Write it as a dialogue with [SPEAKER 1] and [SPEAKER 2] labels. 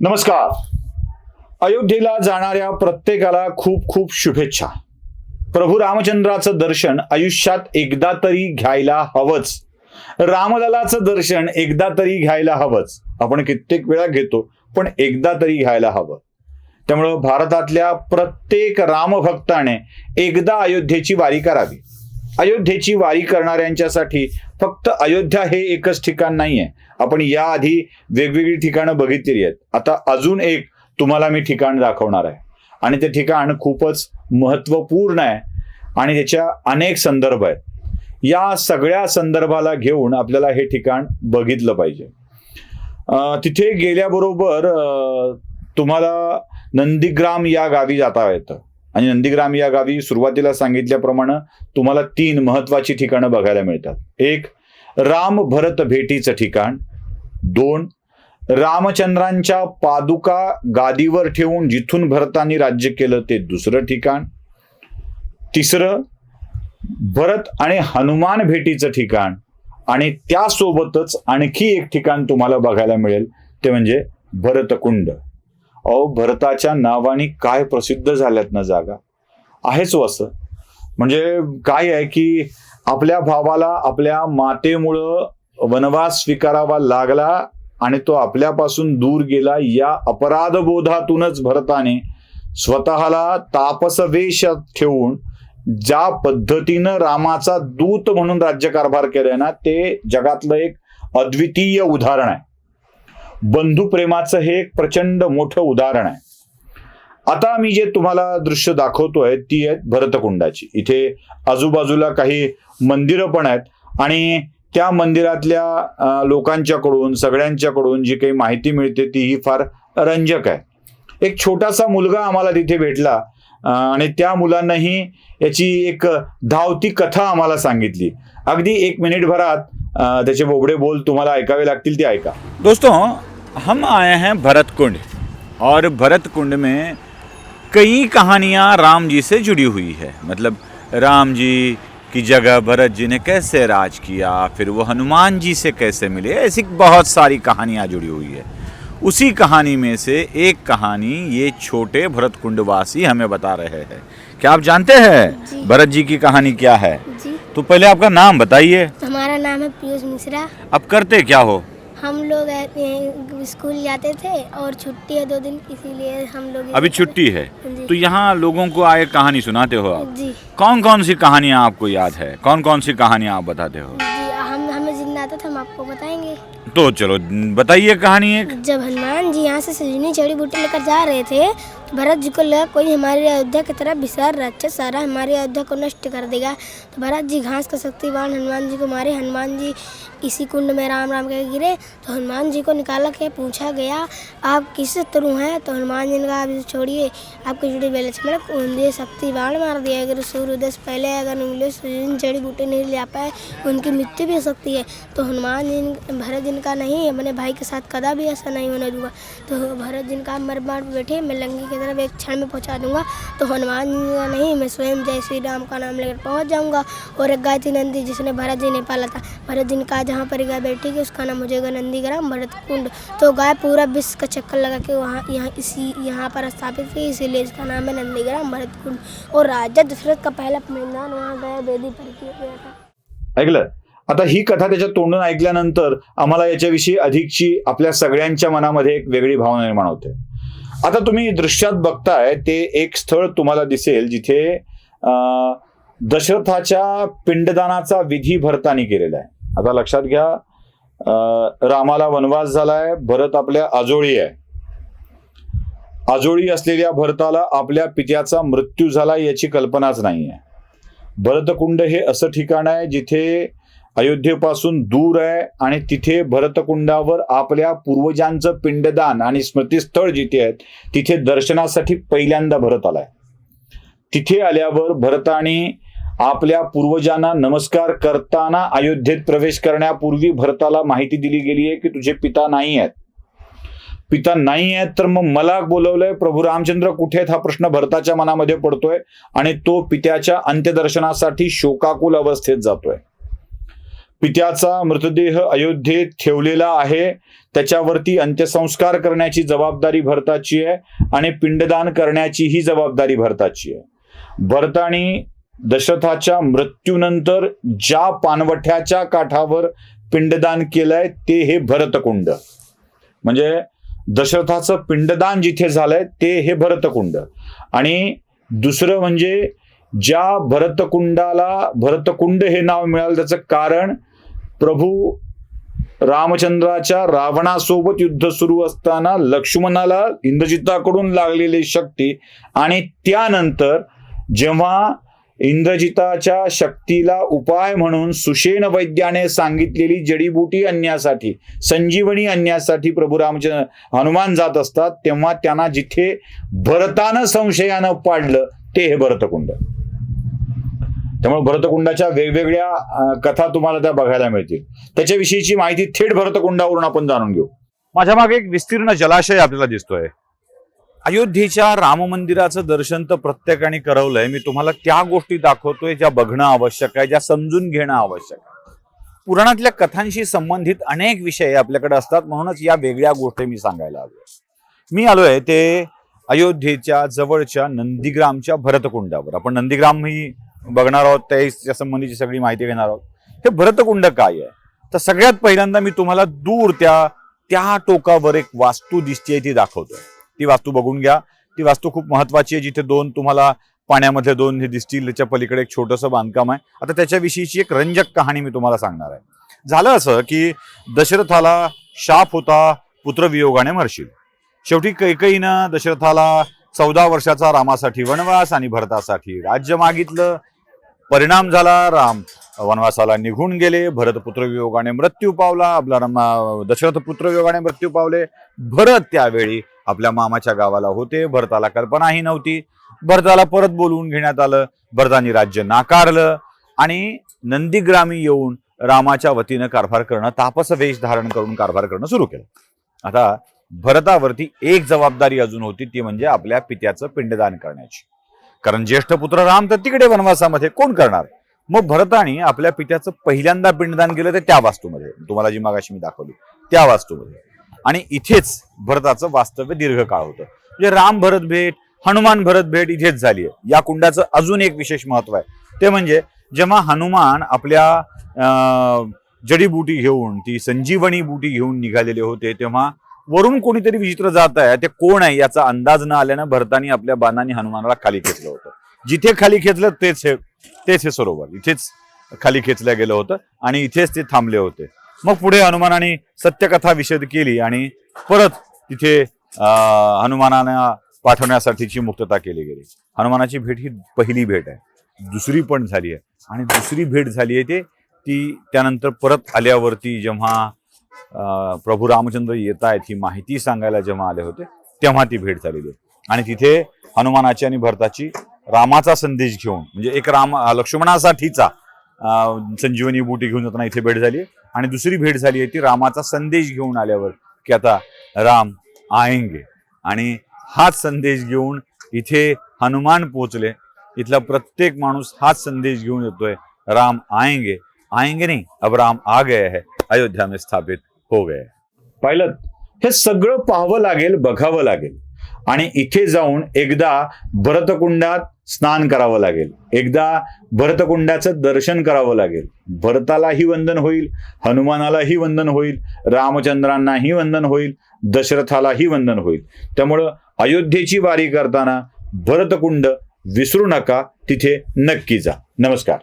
[SPEAKER 1] नमस्कार. अयोध्येला जाणाऱ्या प्रत्येकाला खूप खूप शुभेच्छा. प्रभू रामचंद्राचं दर्शन आयुष्यात एकदा तरी घ्यायला हवंच. रामलालाचं दर्शन एकदा तरी घ्यायला हवंच. आपण कित्येक वेळा घेतो पण एकदा तरी घ्यायला हवं. त्यामुळं भारतातल्या प्रत्येक रामभक्ताने एकदा अयोध्येची वारी करावी. अयोध्येची वारी करणाऱ्यांच्यासाठी फक्त अयोध्या हे एकच ठिकाण नाही आहे आपण याआधी वेगवेगळी ठिकाणं बघितलेली आहेत. आता अजून एक तुम्हाला मी ठिकाण दाखवणार आहे. आणि ते ठिकाण खूपच महत्त्वपूर्ण आहे. आणि त्याच्या अनेक संदर्भ आहेत. या सगळ्या संदर्भाला घेऊन आपल्याला हे ठिकाण बघितलं पाहिजे. तिथे गेल्याबरोबर तुम्हाला नंदीग्राम या गावी जाता येतं. आणि नंदीग्राम या गावी सुरुवातीला सांगितल्याप्रमाणे तुम्हाला तीन महत्वाची ठिकाणं बघायला मिळतात. एक राम भरत भेटीचं ठिकाण. दोन रामचंद्रांच्या पादुका गादीवर ठेवून जिथून भरतानी राज्य केलं ते दुसरं ठिकाण. तिसरं भरत आणि हनुमान भेटीचं ठिकाण. आणि त्यासोबतच आणखी एक ठिकाण तुम्हाला बघायला मिळेल ते म्हणजे भरतकुंड. अहो भरताच्या नावाने काय प्रसिद्ध झाल्यात ना जागा? आहेच हो असं. म्हणजे काय आहे की आपल्या भावाला आपल्या मातेमुळं वनवास स्वीकारावा लागला आणि तो आपल्यापासून दूर गेला या अपराधबोधातूनच भरताने स्वतःला तापसवेश ठेवून ज्या पद्धतीनं रामाचा दूत म्हणून राज्यकारभार केलाय ना ते जगातलं एक अद्वितीय उदाहरण आहे. बंधुप्रेमाचं हे एक प्रचंड मोठं उदाहरण आहे. आता मी जे तुम्हाला दृश्य दाखवतोय ती आहेत भरतकुंडाची. इथे आजूबाजूला काही मंदिरं पण आहेत आणि त्या मंदिरातल्या लोकांच्याकडून सगळ्यांच्याकडून जी काही माहिती मिळते ती ही फार रंजक आहे. एक छोटासा मुलगा आम्हाला तिथे भेटला आणि त्या मुलांनाही याची एक धावती कथा आम्हाला सांगितली. अगदी एक मिनिटभरात त्याचे बोबडे बोल तुम्हाला ऐकावे लागतील ते ऐका.
[SPEAKER 2] दोस्तों हम आए हैं भरत कुंड और भरत कुंड में कई कहानियाँ राम जी से जुड़ी हुई है। मतलब राम जी की जगह भरत जी ने कैसे राज किया फिर वो हनुमान जी से कैसे मिले ऐसी बहुत सारी कहानियाँ जुड़ी हुई है। उसी कहानी में से एक कहानी ये छोटे भरत कुंडवासी हमें बता रहे हैं। क्या आप जानते हैं भरत जी की कहानी क्या है?
[SPEAKER 3] जी।
[SPEAKER 2] तो पहले आपका नाम बताइए।
[SPEAKER 3] हमारा नाम है पीयूष मिश्रा।
[SPEAKER 2] अब करते क्या हो?
[SPEAKER 3] हम लोग स्कूल जाते थे और छुट्टी है दो दिन इसीलिए हम लोग
[SPEAKER 2] अभी छुट्टी है? तो यहाँ लोगों को आए कहानी सुनाते हो आप?
[SPEAKER 3] जी।
[SPEAKER 2] कौन कौन सी कहानियाँ आपको याद है? कौन कौन सी कहानियाँ आप बताते हो?
[SPEAKER 3] जी हम हमें ज़िंदा आता था हम आपको बताएँगे।
[SPEAKER 2] तो चलो बताइए कहानी एक।
[SPEAKER 3] जब हनुमान जी यहाँ से सजनी जड़ी बूटी लेकर जा रहे थे भरत जी को लगा कोई हमारी अयोध्या की तरफ़ विशाल राक्षस सारा हमारी अयोध्या को नष्ट कर देगा। तो भरत जी घास का शक्तिवान हनुमान जी को मारे। हनुमान जी इसी कुंड में राम राम के गिरे। तो हनुमान जी को निकाला के पूछा गया, आप किस तरु हैं? तो हनुमान जी ने कहा, आप छोड़िए। आपकी जुड़ी बेले लक्ष्मण उन्हें शक्तिवान मार दिया। अगर सूर्योदय से पहले अगर उंगली जड़ी बूटी नहीं ले पाए, उनकी मृत्यु भी हो सकती है। तो हनुमान जी भरत जी कहा, नहीं, अपने भाई के साथ कदा भी ऐसा नहीं होने दूँगा। तो भरत जी कहा, मर मार बैठे, मैं लंकी की तरफ़ एक क्षण में पहुँचा दूँगा। तो हनुमान जी कहा नहीं, मैं स्वयं जय श्री राम का नाम लेकर पहुँच जाऊँगा। और एक गाय थी नंदी जिसने भरत जी ने पाला था। भरत जी ने कहा, जहाँ पर गाय बैठी कि उसका नाम हो जाएगा नंदीग्राम भरत कुंड तो गाय पूरा विश्व का चक्कर लगा के वहाँ, यहाँ इसी, यहाँ पर स्थापित थी इसीलिए इसका नाम है नंदीग्राम भरत कुंड और राजा दशरथ का पहला मैदान वहाँ गया वेदी पर किया गया था।
[SPEAKER 1] आता ही कथा त्याच्या तोंडून ऐकल्यानंतर आम्हाला याच्याविषयी अधिकची आपल्या सगळ्यांच्या मनामध्ये एक वेगळी भावना निर्माण होते. आता तुम्ही दृश्यात बघताय ते एक स्थळ तुम्हाला दिसेल जिथे अं, दशरथाच्या पिंडदानाचा विधी भरतानी केलेला आहे. आता लक्षात घ्या अं, रामाला वनवास झालाय भरत आपल्या आजोळी आहे. आजोळी असलेल्या भरताला आपल्या पित्याचा मृत्यू झाला याची कल्पनाच नाही आहे भरतकुंड हे असं ठिकाण आहे जिथे अयोध्येपासून दूर आहे आणि तिथे भरतकुंडावर आपल्या पूर्वजांचं पिंडदान आणि स्मृतीस्थळ जिथे आहेत तिथे दर्शनासाठी पहिल्यांदा भरत आलाय. तिथे आल्यावर भरताने आपल्या पूर्वजांना नमस्कार करताना अयोध्येत प्रवेश करण्यापूर्वी भरताला माहिती दिली गेली आहे की तुझे पिता नाही आहेत. पिता नाही आहेत तर मग मला बोलवलंय प्रभू रामचंद्र कुठे आहेत हा प्रश्न भरताच्या मनामध्ये पडतोय आणि तो पित्याच्या अंत्यदर्शनासाठी शोकाकुल अवस्थेत जातोय.
[SPEAKER 4] पित्याचा मृतदेह अयोध्येत ठेवलेला आहे. त्याच्यावरती अंत्यसंस्कार करण्याची जबाबदारी भरताची आहे आणि पिंडदान करण्याची ही जबाबदारी भरताची आहे. भरतानी दशरथाच्या मृत्यूनंतर ज्या पानवठ्याच्या काठावर पिंडदान केलंय ते हे भरतकुंड. म्हणजे दशरथाचं पिंडदान जिथे झालंय ते हे भरतकुंड. आणि दुसरं म्हणजे ज्या भरतकुंडाला भरतकुंड हे नाव मिळालं त्याचं कारण प्रभू रामचंद्राच्या रावणासोबत युद्ध सुरू असताना लक्ष्मणाला इंद्रजिताकडून लागलेली शक्ती आणि त्यानंतर जेव्हा इंद्रजिताच्या शक्तीला उपाय म्हणून सुषेण वैद्याने सांगितलेली जडीबुटी आणण्यासाठी संजीवनी आणण्यासाठी प्रभू रामचंद्र हनुमान जात असतात तेव्हा त्यांना जिथे भरतानं संशयानं पाडलं ते हे भरतकुंड. त्यामुळे भरतकुंडाच्या वेगवेगळ्या कथा तुम्हाला त्या बघायला मिळतील. त्याच्याविषयीची माहिती थेट भरतकुंडावरून आपण जाणून घेऊ.
[SPEAKER 1] माझ्या मागे एक विस्तीर्ण जलाशय आपल्याला दिसतोय. अयोध्येच्या राम मंदिराचं दर्शन तर प्रत्येकाने करवलंय. मी तुम्हाला त्या गोष्टी दाखवतोय ज्या बघणं आवश्यक आहे ज्या समजून घेणं आवश्यक आहे. पुराणातल्या कथांशी संबंधित अनेक विषय आपल्याकडे असतात म्हणूनच या वेगळ्या गोष्टी मी सांगायला आलोय मी आलोय ते अयोध्येच्या जवळच्या नंदीग्रामच्या भरतकुंडावर. आपण नंदीग्राम ही बघणार आहोत त्या संबंधीची सगळी माहिती घेणार आहोत. हे भरतकुंड काय आहे? तर सगळ्यात पहिल्यांदा मी तुम्हाला दूर त्या त्या टोकावर एक वास्तू दिसते ती दाखवतोय. ती वास्तू बघून घ्या. ती वास्तू खूप महत्वाची आहे जिथे दोन तुम्हाला पाण्यामध्ये दोन हे दिसतील त्याच्या पलीकडे एक छोटंसं बांधकाम आहे. आता त्याच्याविषयीची एक रंजक कहाणी मी तुम्हाला सांगणार आहे. झालं असं की दशरथाला शाप होता पुत्रवियोगाने मरशील. शेवटी कैकईनं दशरथाला चौदा वर्षाचा रामासाठी वनवास आणि भरतासाठी राज्य मागितलं. परिणाम झाला राम वनवासाला निघून गेले. भरत पुत्रवियोगाने मृत्यू पावला आपला रमा- दशरथ पुत्रवियोगाने मृत्यू पावले. भरत त्यावेळी आपल्या मामाच्या गावाला होते. भरताला कल्पनाही नव्हती. भरताला परत बोलवून घेण्यात आलं. भरतानी राज्य नाकारलं आणि नंदीग्रामी येऊन रामाच्या वतीनं कारभार करणं तापस वेश धारण करून कारभार करणं सुरू केलं. आता भरतावरती एक जबाबदारी अजून होती ती म्हणजे आपल्या पित्याचं पिंडदान करण्याची. कारण ज्येष्ठ पुत्र राम तर तिकडे वनवासामध्ये कोण करणार? मग भरताने आपल्या पित्याचं पहिल्यांदा पिंडदान केलं ते त्या वास्तूमध्ये. तुम्हाला जी मागाशी मी दाखवली त्या वास्तूमध्ये. आणि इथेच भरताचं वास्तव्य दीर्घकाळ होतं. म्हणजे राम भरत भेट हनुमान भरत भेट इथेच झाली आहे. या कुंडाचं अजून एक विशेष महत्त्व आहे. ते म्हणजे जेव्हा हनुमान आपल्या अं, जडीबुटी घेऊन ती संजीवनी बुटी घेऊन निघालेले होते तेव्हा वरून कोणीतरी विचित्र जात आहे ते कोण आहे याचा अंदाज न आल्यानं भरतानी आपल्या बाणाने हनुमानाला खाली खेचलं होतं. जिथे खाली खेचलं तेच हे तेच हे सरोवर. इथेच खाली खेचलं गेलं होतं आणि इथेच ते थांबले होते. मग पुढे हनुमानाने सत्यकथा विषद केली आणि परत तिथे अं, हनुमानाला पाठवण्यासाठीची मुक्तता केली गेली. हनुमानाची भेट ही पहिली भेट आहे. दुसरी पण झाली आहे. आणि दुसरी भेट झाली आहे ते ती त्यानंतर परत आल्यावरती जेव्हा प्रभू रामचंद्र येत आहेत ही माहिती सांगायला जेव्हा आले होते तेव्हा ती भेट झालेली आणि तिथे हनुमानाची आणि भरताची रामाचा संदेश घेऊन म्हणजे एक राम लक्ष्मणासाठीचा संजीवनी बुटी घेऊन जाताना इथे भेट झाली. आणि दुसरी भेट झाली आहे ती रामाचा संदेश घेऊन आल्यावर की आता राम आएंगे. आणि हाच संदेश घेऊन इथे हनुमान पोचले इथला प्रत्येक माणूस हाच संदेश घेऊन येतोय राम आएंगे. आएंगे नाही अब राम आ गए है अयोध्या में स्थापित हो गए
[SPEAKER 4] पाहिलं? हे सगळं पाहावं लागेल बघावं लागेल. आणि इथे जाऊन एकदा भरतकुंडात स्नान करावं लागेल. एकदा भरतकुंडाचं दर्शन करावं लागेल. भरतालाही वंदन होईल हनुमानालाही वंदन होईल रामचंद्रांनाही वंदन होईल दशरथालाही वंदन होईल. त्यामुळं अयोध्येची वारी करताना भरतकुंड विसरू नका तिथे नक्की जा. नमस्कार.